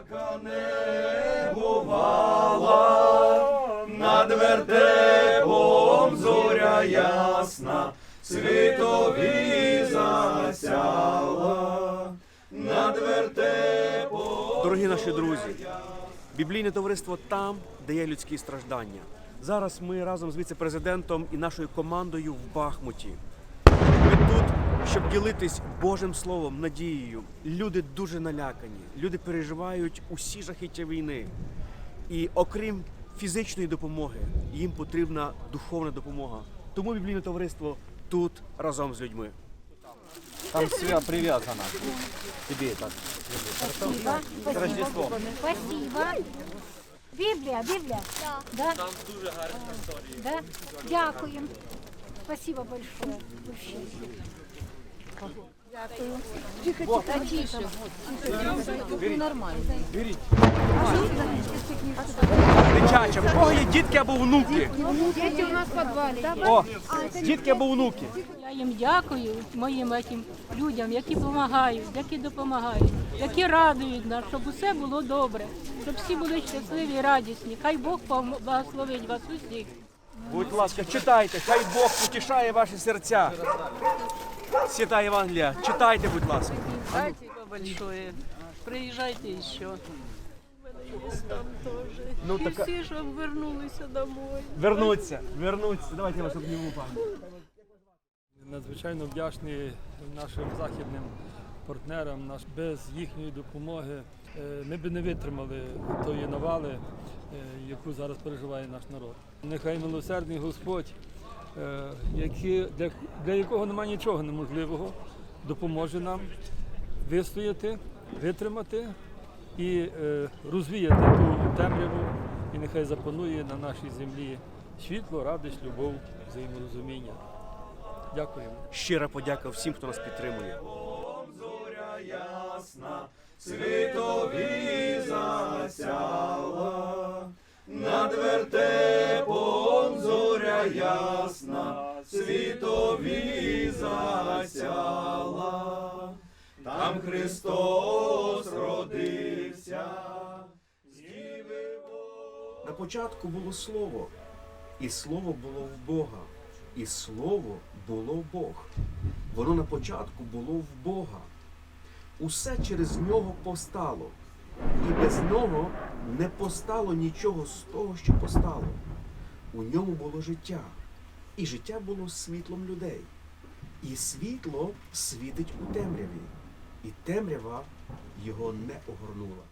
Яка не бувала над вертепом зоря ясна, світові засяла над вертепом. Дорогі наші друзі, біблійне товариство там, де є людські страждання. Зараз ми разом з віце-президентом і нашою командою в Бахмуті. Щоб ділитись Божим Словом, надією. Люди дуже налякані, люди переживають усі жахіття війни. І окрім фізичної допомоги, їм потрібна духовна допомога. Тому біблійне товариство тут разом з людьми. Там свя привязана. Тебе так. Спасибо. С Спасибо. Біблія, Біблія. Да. Там дуже гарна історія. Да? Дякуємо. Спасибо большое. Тихо, тихо, тише. Дитяча, в кого є дітки або внуки? Діти у нас в підвалі. О, дітки або внуки. Я їм дякую моїм этим людям, які допомагають, які допомагають, які радують нас, щоб усе було добре, щоб всі були щасливі і радісні. Хай Бог благословить вас усіх. Будь ласка, читайте, хай Бог потішає ваші серця. Свята Євангелія, читайте, будь ласка. Спасибо большое. Приезжайте еще. Там тоже. Ну, И така- всі, щоб вернулися домой. Вернуться, вернуться. Давайте я вас обніму, пане. Надзвичайно вдячні нашим західним партнерам. Наш без їхньої допомоги е, ми б не витримали тої навали, е, яку зараз переживає наш народ. Нехай милосердний Господь, е, який, для, для якого немає нічого неможливого, допоможе нам вистояти, витримати і е, розвіяти ту темряву, і нехай запанує на нашій землі світло, радість, любов, взаєморозуміння. Дякуємо. Щира подяка всім, хто нас підтримує. зоря ясна, світові засяла, над вертепом зоря ясна, світові засяла, там Христос родився. Божої. На початку було слово, і слово було в Бога, і слово було Бог. Воно на початку було в Бога. Усе через нього постало, і без нього не постало нічого з того, що постало. У ньому було життя, і життя було світлом людей. І світло світить у темряві, і темрява його не огорнула.